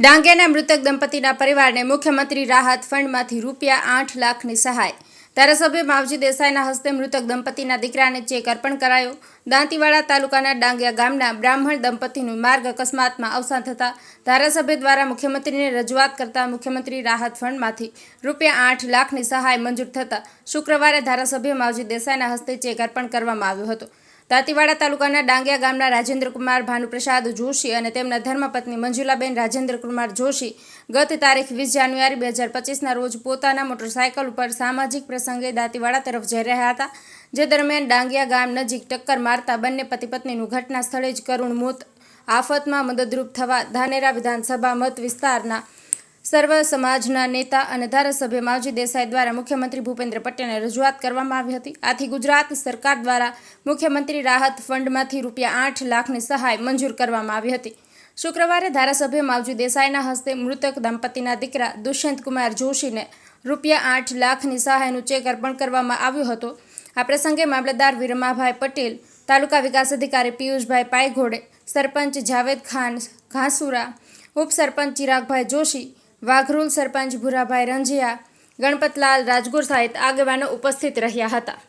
ડાંગેના મૃતક દંપતીના પરિવારને મુખ્યમંત્રી રાહત ફંડમાંથી રૂપિયા આઠ લાખની સહાય. ધારાસભ્ય માવજી દેસાઈના હસ્તે મૃતક દંપતીના દીકરાને ચેક અર્પણ કરાયો. દાંતીવાડા તાલુકાના ડાંગિયા ગામના બ્રાહ્મણ દંપતીનું માર્ગ અકસ્માતમાં અવસાન થતાં ધારાસભ્ય દ્વારા મુખ્યમંત્રીને રજૂઆત કરતા મુખ્યમંત્રી રાહત ફંડમાંથી રૂપિયા આઠ લાખની સહાય મંજૂર થતાં શુક્રવારે ધારાસભ્ય માવજી દેસાઈના હસ્તે ચેક અર્પણ કરવામાં આવ્યો હતો. દાંતીવાડા તાલુકાના ડાંગિયા ગામના રાજેન્દ્રકુમાર ભાનુપ્રસાદ જોશી અને તેમના ધર્મપત્ની મંજુલાબેન રાજેન્દ્રકુમાર જોશી ગત તારીખ વીસ જાન્યુઆરી બે હજાર પચીસના રોજ પોતાના મોટરસાયકલ ઉપર સામાજિક પ્રસંગે દાંતીવાડા તરફ જઈ રહ્યા હતા. જે દરમિયાન ડાંગિયા ગામ નજીક ટક્કર મારતા બંને પતિ પત્નીનું ઘટના સ્થળે જ કરુણ મોત આફતમાં મદદરૂપ થવા ધાનેરા વિધાનસભા મત વિસ્તારના સર્વ સમાજના નેતા અને ધારાસભ્ય માવજી દેસાઈ દ્વારા મુખ્યમંત્રી ભૂપેન્દ્ર પટેલને રજૂઆત કરવામાં આવી હતી. આથી ગુજરાત સરકાર દ્વારા મુખ્યમંત્રી રાહત ફંડમાંથી રૂપિયા આઠ લાખની સહાય મંજૂર કરવામાં આવી હતી. શુક્રવારે ધારાસભ્ય માવજી દેસાઈના હસ્તે મૃતક દંપતીના દીકરા દુષ્યંત કુમાર જોશીને રૂપિયા આઠ લાખની સહાયનું ચેક અર્પણ કરવામાં આવ્યું હતું. આ પ્રસંગે મામલતદાર વિરમાભાઈ પટેલ, તાલુકા વિકાસ અધિકારી પિયુષભાઈ પાયઘોડે, સરપંચ જાવેદ ખાન ઘાસુરા, ઉપસરપંચ ચિરાગભાઈ જોશી વાઘરૂલ સરપંચ ભૂરાભાઈ રંજિયા, ગણપતલાલ રાજગુર સહિત આગેવાનો ઉપસ્થિત રહ્યા હતા.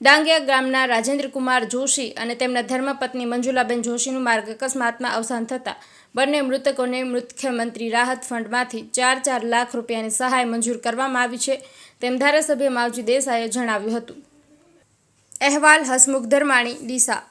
ડાંગિયા ગામના રાજેન્દ્રકુમાર જોશી અને તેમના ધર્મપત્ની મંજુલાબેન જોશીનું માર્ગ અકસ્માતમાં અવસાન થતાં બંને મૃતકોને મુખ્યમંત્રી રાહત ફંડમાંથી ચાર ચાર લાખ રૂપિયાની સહાય મંજૂર કરવામાં આવી છે તેમ ધારાસભ્ય માવજી દેસાઈએ જણાવ્યું હતું. અહેવાલ હસમુખ ધર્માણી, ડીસા.